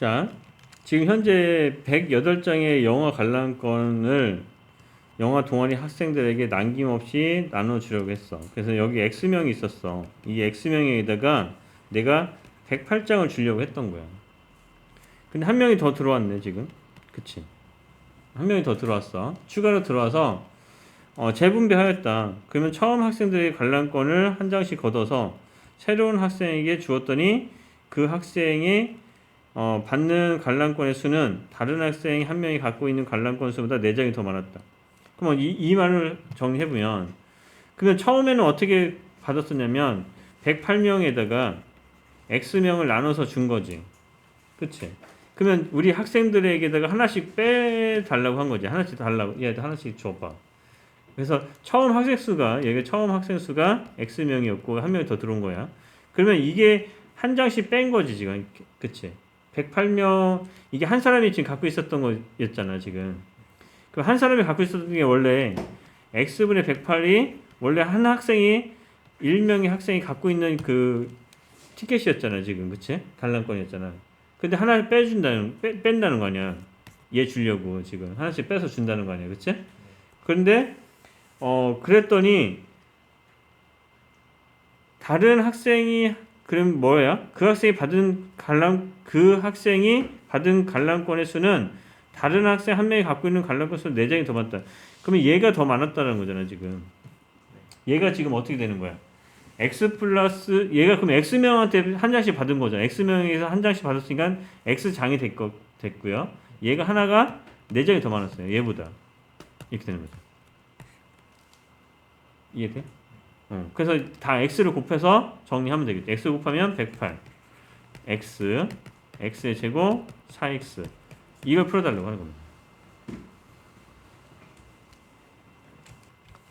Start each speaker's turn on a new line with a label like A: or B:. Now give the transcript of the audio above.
A: 자, 지금 현재 108장의 영어 관람권을 영화 동아리 학생들에게 남김없이 나눠주려고 했어. 그래서 여기 X명이 있었어. 이 X명에다가 내가 108장을 주려고 했던 거야. 근데 한 명이 더 들어왔네, 지금. 그치? 한 명이 더 들어왔어. 추가로 들어와서 어, 재분배하였다. 그러면 처음 학생들의 관람권을 한 장씩 걷어서 새로운 학생에게 주었더니 그 학생이 어, 받는 관람권의 수는 다른 학생이 한 명이 갖고 있는 관람권 수보다 4장이 더 많았다. 그러면 이, 이 말을 정리해보면 그러면 처음에는 어떻게 받았었냐면 108명에다가 X명을 나눠서 준 거지. 그치? 그러면 우리 학생들에게다가 하나씩 빼달라고 한 거지. 하나씩 달라고. 얘 하나씩 줘봐. 그래서 처음 학생 수가 얘가 처음 학생 수가 x 명이었고 한 명이 더 들어온 거야. 그러면 이게 한 장씩 뺀 거지 지금, 그치? 108명 이게 한 사람이 지금 갖고 있었던 거였잖아 지금. 그한 사람이 갖고 있었던 게 원래 x 분의 108이 원래 한 학생이 1명의 학생이 갖고 있는 그 티켓이었잖아 지금, 그치? 관람권이었잖아. 근데 하나를 빼준다는 빼, 뺀다는 거 아니야. 얘 주려고 지금 하나씩 빼서 준다는 거 아니야, 그치? 그런데 어 그랬더니 다른 학생이 그럼 뭐야? 그 학생이 받은 관람 그 학생이 받은 관람권의 수는 다른 학생 한 명이 갖고 있는 관람권 수 4장이 더 많다. 그러면 얘가 더 많았다는 거잖아, 지금. 얘가 지금 어떻게 되는 거야? x 플러스 얘가 그럼 x명한테 한 장씩 받은 거잖아. x명에서 한 장씩 받았으니까 x장이 됐고, 됐고요. 얘가 하나가 4장이 더 많았어요. 얘보다. 이렇게 되는 거죠. 이해돼? 어, 그래서 다 x를 곱해서 정리하면 되겠죠. x 곱하면 108, x, x의 제곱 4x 이걸 풀어달라고 하는 겁니다.